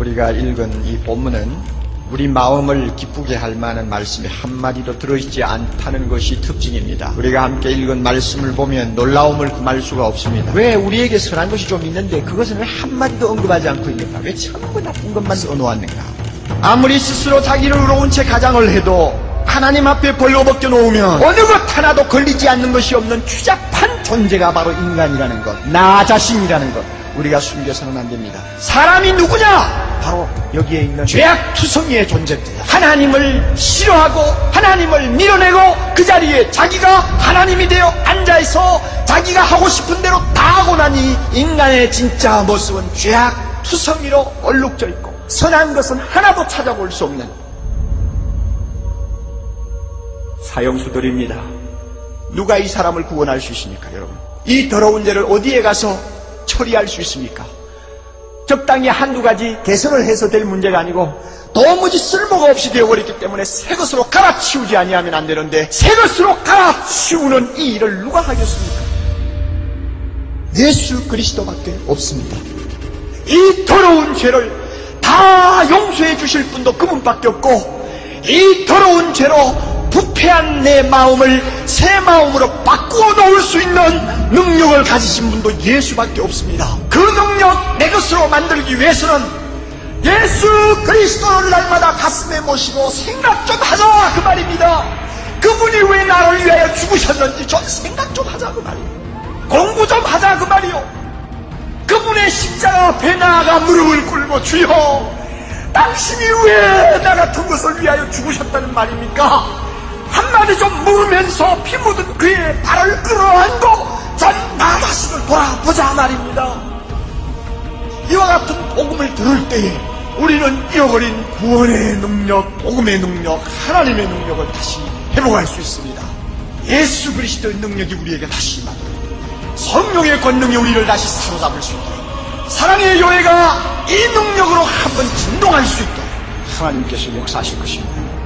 우리가 읽은 이 본문은 우리 마음을 기쁘게 할 만한 말씀이 한마디도 들어있지 않다는 것이 특징입니다. 우리가 함께 읽은 말씀을 보면 놀라움을 금할 수가 없습니다. 왜 우리에게 선한 것이 좀 있는데 그것은 왜 한마디도 언급하지 않고 있는가? 왜 전부 나쁜 것만 써놓았는가? 아무리 스스로 자기를 의로운 채 가장을 해도 하나님 앞에 벌거벗겨 놓으면 어느 것 하나도 걸리지 않는 것이 없는 추잡한 존재가 바로 인간이라는 것, 나 자신이라는 것. 우리가 숨겨서는 안 됩니다. 사람이 누구냐? 여기에 있는 죄악 투성이의 존재입니다. 하나님을 싫어하고 하나님을 밀어내고 그 자리에 자기가 하나님이 되어 앉아있어 자기가 하고 싶은 대로 다 하고 나니 인간의 진짜 모습은 죄악 투성이로 얼룩져 있고 선한 것은 하나도 찾아볼 수 없는 사형수들입니다. 누가 이 사람을 구원할 수 있습니까, 여러분? 이 더러운 죄를 어디에 가서 처리할 수 있습니까? 적당히 한두 가지 개선을 해서 될 문제가 아니고 도무지 쓸모가 없이 되어버렸기 때문에 새 것으로 갈아치우지 아니하면 안 되는데 새 것으로 갈아치우는 이 일을 누가 하겠습니까? 예수 그리스도밖에 없습니다. 이 더러운 죄를 다 용서해 주실 분도 그분밖에 없고 이 더러운 죄로 부패한 내 마음을 새 마음으로 바꾸어 놓을 수 있는 능력을 가지신 분도 예수밖에 없습니다. 그 능력 내 것으로 만들기 위해서는 예수 그리스도를 날마다 가슴에 모시고 생각 좀 하자 그 말입니다. 그분이 왜 나를 위하여 죽으셨는지 좀 생각 좀 하자 그 말이에요. 공부 좀 하자 그 말이요. 그분의 십자가 앞에 나아가 무릎을 꿇고 주여 당신이 왜 나 같은 것을 위하여 죽으셨다는 말입니까? 한마디 좀 물으면서 피 묻은 그의 발을 끌어안고 전나 자신을 돌아보자 말입니다. 이와 같은 복음을 들을 때에 우리는 잃어버린 구원의 능력, 복음의 능력, 하나님의 능력을 다시 회복할 수 있습니다. 예수 그리스도의 능력이 우리에게 다시 임합니다. 성령의 권능이 우리를 다시 사로잡을 수 있도록 사랑의 교회가 이 능력으로 한번 진동할 수 있도록 하나님께서 역사하실 것입니다.